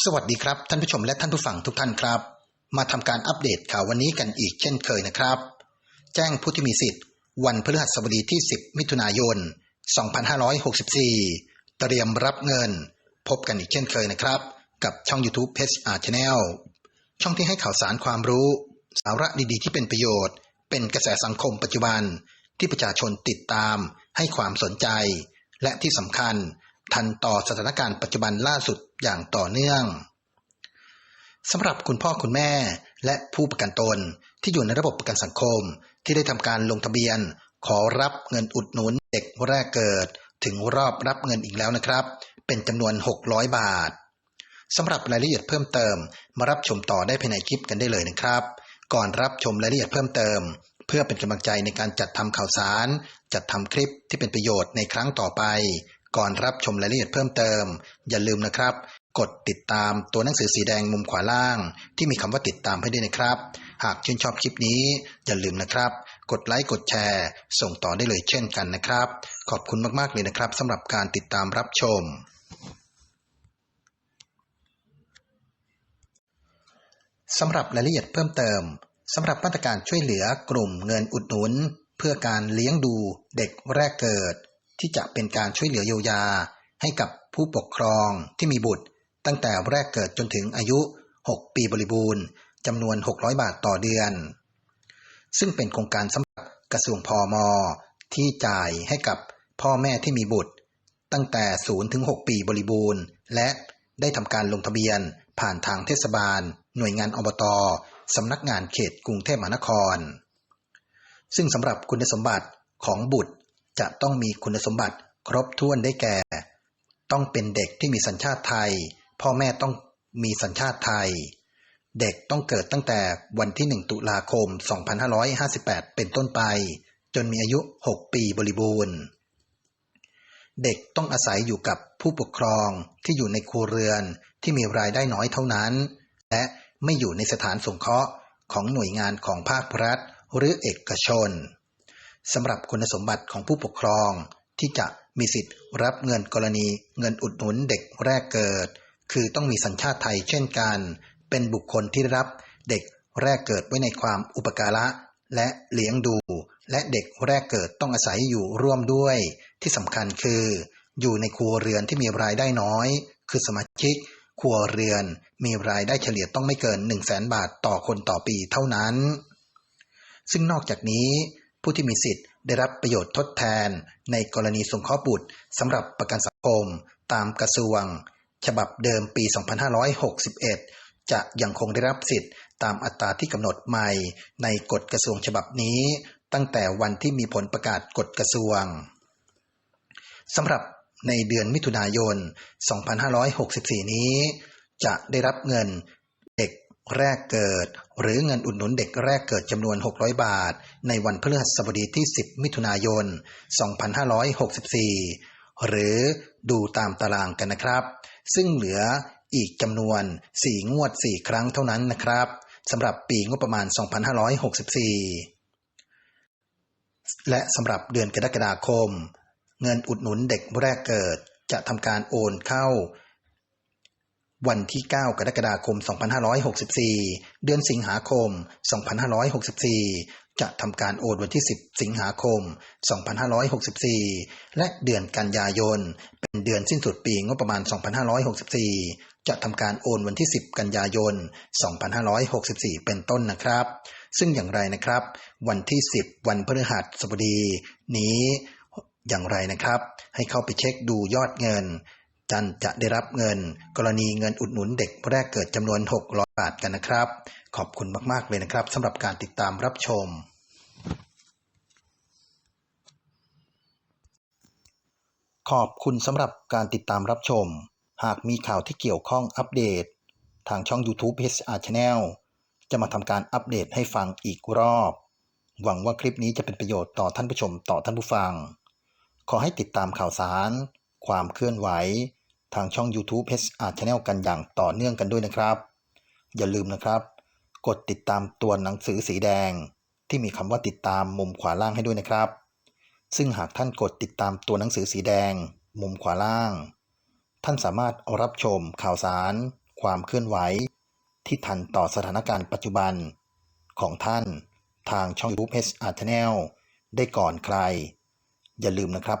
สวัสดีครับ ท่านผู้ชมและท่านผู้ฟังทุกท่านครับ มาทำการอัปเดตข่าววันนี้กันอีกเช่นเคยนะครับ แจ้งผู้ที่มีสิทธิ์ วันพฤหัสบดีที่ 10 มิถุนายน 2564 เตรียมรับเงิน พบกันอีกเช่นเคยนะครับ กับช่อง YouTube p h r Channel ช่องที่ให้ข่าวสารความรู้ สาระดีๆ ที่เป็นประโยชน์ เป็นกระแสสังคมปัจจุบันที่ประชาชนติดตามให้ความสนใจ และที่สำคัญ ทันต่อสถานการณ์ปัจจุบันล่าสุดอย่างต่อเนื่องสำหรับคุณพ่อคุณแม่และผู้ประกันตนที่อยู่ในระบบประกันสังคมที่ได้ทำการลงทะเบียน ขอรับเงินอุดหนุนเด็กแรกเกิด ถึงรอบรับเงินอีกแล้วนะครับ เป็นจำนวน 600 บาทสำหรับรายละเอียดเพิ่มเติม มารับชมต่อได้ภายในคลิปกันได้เลยนะครับ ก่อนรับชมรายละเอียดเพิ่มเติม เพื่อเป็นกำลังใจในการจัดทำข่าวสาร จัดทำคลิปที่เป็นประโยชน์ในครั้งต่อไป ก่อนรับชมรายละเอียดเพิ่มเติม อย่าลืมนะครับ กดติดตามตัวหนังสือสีแดงมุมขวาล่าง ที่มีคำว่าติดตามให้ด้วยนะครับ หากชื่นชอบคลิปนี้ อย่าลืมนะครับ กดไลค์กดแชร์ ส่งต่อได้เลยเช่นกันนะครับ ขอบคุณมากๆเลยนะครับสำหรับการติดตามรับชม สำหรับรายละเอียดเพิ่มเติมสำหรับมาตรการช่วยเหลือกลุ่มเงินอุดหนุน เพื่อการเลี้ยงดูเด็กแรกเกิด ที่จะเป็นการช่วยเหลือเยียวยา ให้กับผู้ปกครองที่มีบุตร ตั้งแต่แรกเกิดจนถึงอายุ 6 ปีบริบูรณ์จำนวน 600 บาทต่อเดือน ซึ่งเป็นโครงการสำหรับกระทรวงพอมที่จ่ายให้กับพ่อแม่ที่มีบุตร ตั้งแต่ 0 ถึง 6 ปีบริบูรณ์ และได้ทำการลงทะเบียนผ่านทางเทศบาล หน่วยงานอบตสำนักงานเขตกรุงเทพมหานคร ซึ่งสำหรับคุณสมบัติของบุตร จะต้องมีคุณสมบัติครบถ้วนได้แก่ ต้องเป็นเด็กที่มีสัญชาติไทย พ่อแม่ต้องมีสัญชาติไทย เด็กต้องเกิดตั้งแต่วันที่ 1 ตุลาคม 2558 เป็นต้นไป จนมีอายุ 6 ปีบริบูรณ์ เด็กต้องอาศัยอยู่กับผู้ปกครองที่อยู่ในครัวเรือนที่มีรายได้น้อยเท่านั้น และไม่อยู่ในสถานสงเคราะห์ของหน่วยงานของภาครัฐหรือเอกชน สำหรับคุณสมบัติของผู้ปกครอง ที่จะมีสิทธิ์รับเงินกรณีเงินอุดหนุนเด็กแรกเกิด คือต้องมีสัญชาติไทยเช่นกัน เป็นบุคคลที่รับเด็กแรกเกิดไว้ในความอุปการะ และเลี้ยงดู และเด็กแรกเกิดต้องอาศัยอยู่ร่วมด้วย ที่สำคัญคือ อยู่ในครัวเรือนที่มีรายได้น้อย คือสมาชิกครัวเรือนมีรายได้เฉลี่ยต้องไม่เกิน 1 0 0 0 0แบาทต่อคนต่อปีเท่านั้น ซึ่งนอกจากนี้ ผู้ที่มีสิทธิ์ได้รับประโยชน์ทดแทน ในกรณีสงเคราะห์บุตรสำหรับประกันสังคม ตามกระทรวง ฉบับเดิมปี 2561 จะยังคงได้รับสิทธิ์ตามอัตราที่กำหนดใหม่ ในกฎกระทรวงฉบับนี้ ตั้งแต่วันที่มีผลประกาศกฎกระทรวงสำหรับในเดือนมิถุนายน 2564 นี้ จะได้รับเงิน แรกเกิด หรือเงินอุดหนุนเด็กแรกเกิดจำนวน 600 บาท ในวันพฤหัสบดีที่ 10 มิถุนายน 2564 หรือดูตามตารางกันนะครับ ซึ่งเหลืออีกจำนวน 4 งวด 4 ครั้งเท่านั้นนะครับสำหรับปีงบประมาณ 2564 และสำหรับเดือนกรกฎาคม เงินอุดหนุนเด็กแรกเกิดจะทำการโอนเข้า วันที่ 9 กรกฎาคม 2564 เดือนสิงหาคม 2564 จะทำการโอนวันที่ 10 สิงหาคม 2564 และเดือนกันยายน เป็นเดือนสิ้นสุดปีงบประมาณ 2564 จะทำการโอนวันที่ 10 กันยายน 2564 เป็นต้นนะครับ ซึ่งอย่างไรนะครับ วันที่ 10 วันพฤหัสบดีนี้อย่างไรนะครับ ให้เข้าไปเช็คดูยอดเงิน จันจะได้รับเงิน กรณีเงินอุดหนุนเด็กแรกเกิดจำนวน 600 บาทกันนะครับ ขอบคุณมากๆเลยนะครับสำหรับการติดตามรับชม ขอบคุณสำหรับการติดตามรับชม หากมีข่าวที่เกี่ยวข้องอัปเดต ทางช่อง YouTube HR Channel จะมาทำการอัปเดตให้ฟังอีกรอบ หวังว่าคลิปนี้จะเป็นประโยชน์ต่อท่านผู้ชมต่อท่านผู้ฟัง ขอให้ติดตามข่าวสาร ความเคลื่อนไหว ทางช่อง YouTube HR Channel กันอย่างต่อเนื่องกันด้วยนะครับ อย่าลืมนะครับ กดติดตามตัวหนังสือสีแดง ที่มีคำว่าติดตามมุมขวาล่างให้ด้วยนะครับ ซึ่งหากท่านกดติดตามตัวหนังสือสีแดง มุมขวาล่าง ท่านสามารถรับชมข่าวสาร ความเคลื่อนไหว ที่ทันต่อสถานการณ์ปัจจุบัน ของท่านทางช่อง YouTube HR Channel ได้ก่อนใคร อย่าลืมนะครับ